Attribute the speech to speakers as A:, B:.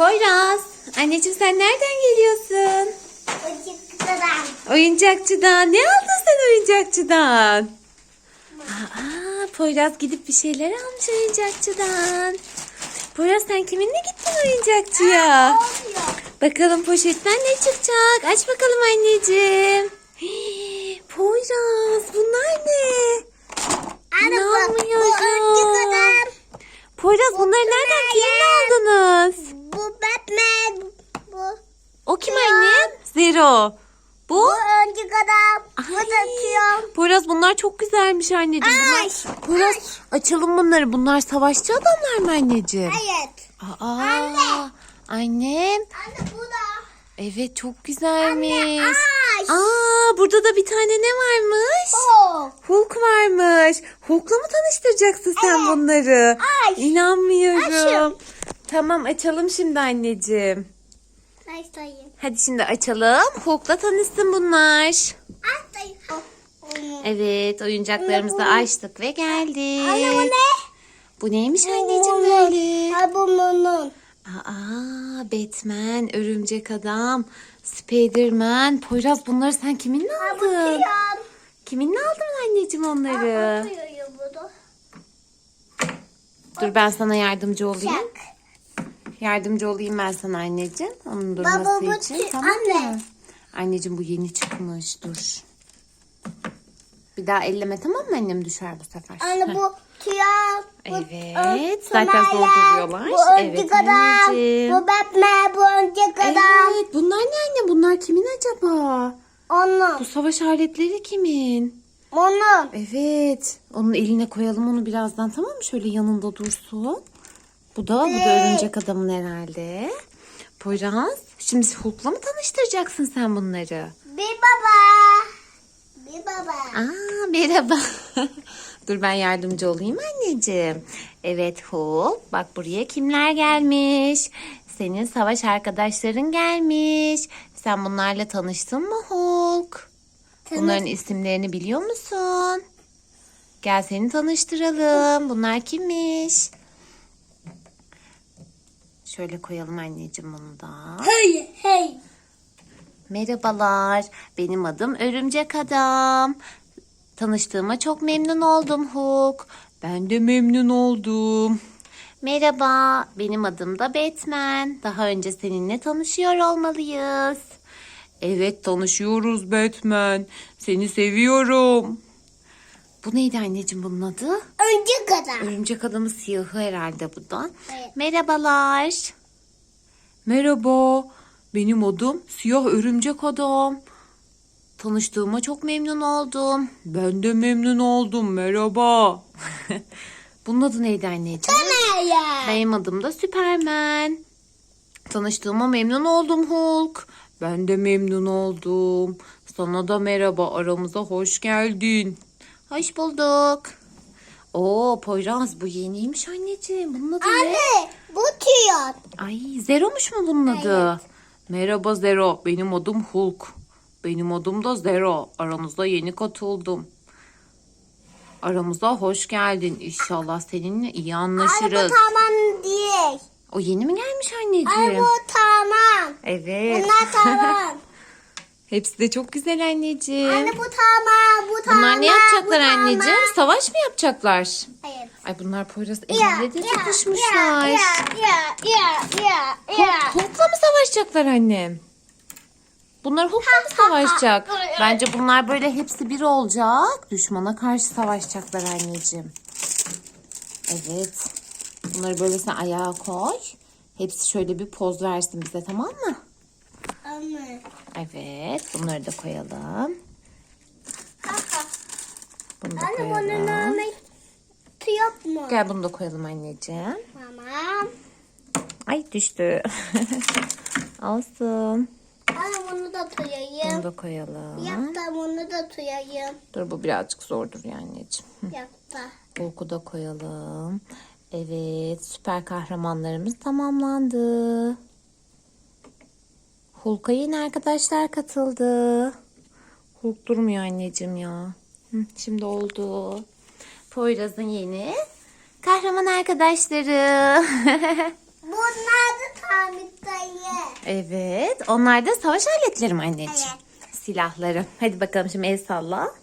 A: Poyraz. Anneciğim sen nereden geliyorsun?
B: Çocuklar.
A: Oyuncakçıdan. Ne aldın sen oyuncakçıdan? Aa, Poyraz gidip bir şeyler almış oyuncakçıdan. Poyraz sen kiminle gittin oyuncakçıya?
B: Oluyor.
A: Bakalım poşetten ne çıkacak? Aç bakalım anneciğim. Hii, Poyraz bunlar ne?
B: Bu, bu
A: İnanmıyorum.
B: adam.
A: Poyraz bunları nereden kiminle aldınız?
B: Bu Batman. Bu,
A: O kim anne? Bu?
B: bu öncük adam. Bu da piyon.
A: Poyraz bunlar çok güzelmiş anneciğim. Bunlar,
B: Ay,
A: Poyraz açalım bunları. Bunlar savaşçı adamlar mı anneciğim?
B: Evet.
A: Aa,
B: Anne.
A: Annem.
B: Anne bu da.
A: Evet çok güzelmiş.
B: Ay.
A: Aa burada da bir tane ne varmış?
B: Oh.
A: Hulk varmış. Hulk'la mı tanıştıracaksın sen
B: Evet.
A: bunları?
B: Ay.
A: İnanmıyorum.
B: Açım.
A: Tamam açalım şimdi anneciğim.
B: Ay sayayım.
A: Hadi şimdi açalım. Hulk'la tanışsın bunlar.
B: Ay.
A: Evet oyuncaklarımızı
B: bu-
A: açtık ve geldik.
B: Anne bu ne?
A: Bu neymiş anneciğim böyle?
B: Ha bu bunun.
A: Aa Batman, Örümcek Adam, Spiderman. Poyraz bunları sen kiminle aldın? Kiminle aldın anneciğim onları?
B: Da.
A: Dur ben sana yardımcı olayım.
B: Çak.
A: Yardımcı olayım ben sana anneciğim. Onun
B: Baba,
A: durması
B: bu
A: için.
B: tü-
A: Tamam
B: anne.
A: mı? Anneciğim bu yeni çıkmış. Dur. Bir daha elleme tamam mı annem düşer bu sefer.
B: Anne bu piyon. bu
A: Evet, zaten zor duruyorlar.
B: Bu
A: Evet,
B: öncük adam.
A: anneciğim.
B: Bu Batman. Bu öncük adam.
A: Evet bunlar ne anne? Bunlar kimin acaba? Bu
B: Onun.
A: savaş aletleri kimin?
B: Onun.
A: Evet. Onun eline koyalım onu birazdan tamam mı? Şöyle yanında dursun. Bu da bu da örümcek adamın herhalde. Poyraz şimdi Hulk'la mı tanıştıracaksın sen bunları?
B: Bir baba. Bir baba.
A: Aa merhaba. Dur ben yardımcı olayım anneciğim. Evet Hulk bak buraya kimler gelmiş? Senin savaş arkadaşların gelmiş. Sen bunlarla tanıştın mı Hulk? Bunların isimlerini biliyor musun? Gel seni tanıştıralım. Bunlar kimmiş? Şöyle koyalım anneciğim bunu da.
B: Hey hey.
A: Merhabalar. Benim adım Örümcek Adam. Tanıştığıma çok memnun oldum Hulk. Ben de memnun oldum. Merhaba. Benim adım da Batman. Daha önce seninle tanışıyor olmalıyız. Evet tanışıyoruz Batman. Seni seviyorum. Bu neydi anneciğim bunun adı?
B: Öncük adam.
A: Örümcek adamın siyahı herhalde bu da.
B: Evet.
A: Merhabalar. Merhaba. Benim adım Siyah Örümcek Adam. Tanıştığıma çok memnun oldum. Ben de memnun oldum. Merhaba. Bunun adı neydi anneciğim?
B: Meryem.
A: Benim adım da Süpermen. Tanıştığıma memnun oldum Hulk. Ben de memnun oldum. Sana da merhaba. Aramıza hoş geldin. Hoş bulduk. Oo Poyraz bu yeniymiş anneciğim. Bunun adı ne?
B: Anne bu piyon.
A: Ay Zero'muş mu bunun adı? Merhaba Zero. Benim adım Hulk. Benim adım da Zero. Aranızda yeni katıldım. Aramıza hoş geldin. İnşallah seninle iyi
B: Anne
A: anlaşırız.
B: bu tamam değil.
A: O yeni mi gelmiş
B: Anne
A: anneciğim?
B: bu tamam.
A: Evet.
B: Bunlar tamam.
A: Hepsi de çok güzel anneciğim.
B: Anne bu tamam. Bu tamam.
A: Bunlar ne yapacaklar anneciğim? Savaş mı yapacaklar?
B: Evet.
A: Ay bunlar Poyraz
B: Ya,
A: eliyle de tutuşmuşlar.
B: Ya ya ya ya ya.
A: Hulk'la mı savaşacaklar annem? Bunlar Hulk'la mı savaşacak? Bence bunlar böyle hepsi bir olacak. Düşmana karşı savaşacaklar anneciğim. Evet. Bunları böyle sen ayağa koy. Hepsi şöyle bir poz versin bize tamam mı?
B: Anne.
A: Evet. Bunları da koyalım. Bunu da
B: Anne bunun
A: koyalım.
B: yok mu?
A: Gel bunu da koyalım anneciğim.
B: Tamam.
A: Ay düştü. Olsun.
B: Anne bunu da
A: Bunu da koyalım.
B: Yap da bunu da tuyayım.
A: Dur bu birazcık zordur ya anneciğim.
B: Yap da.
A: Bulku da koyalım. Evet süper kahramanlarımız tamamlandı. Hulk'a yeni arkadaşlar katıldı. Hulk durmuyor anneciğim ya. Hı, şimdi oldu. Poyraz'ın yeni kahraman arkadaşları.
B: Bunlar da Hamit dayı.
A: Evet. Onlar da savaş aletleri mi anneciğim?
B: Evet.
A: Silahları. Hadi bakalım şimdi el salla.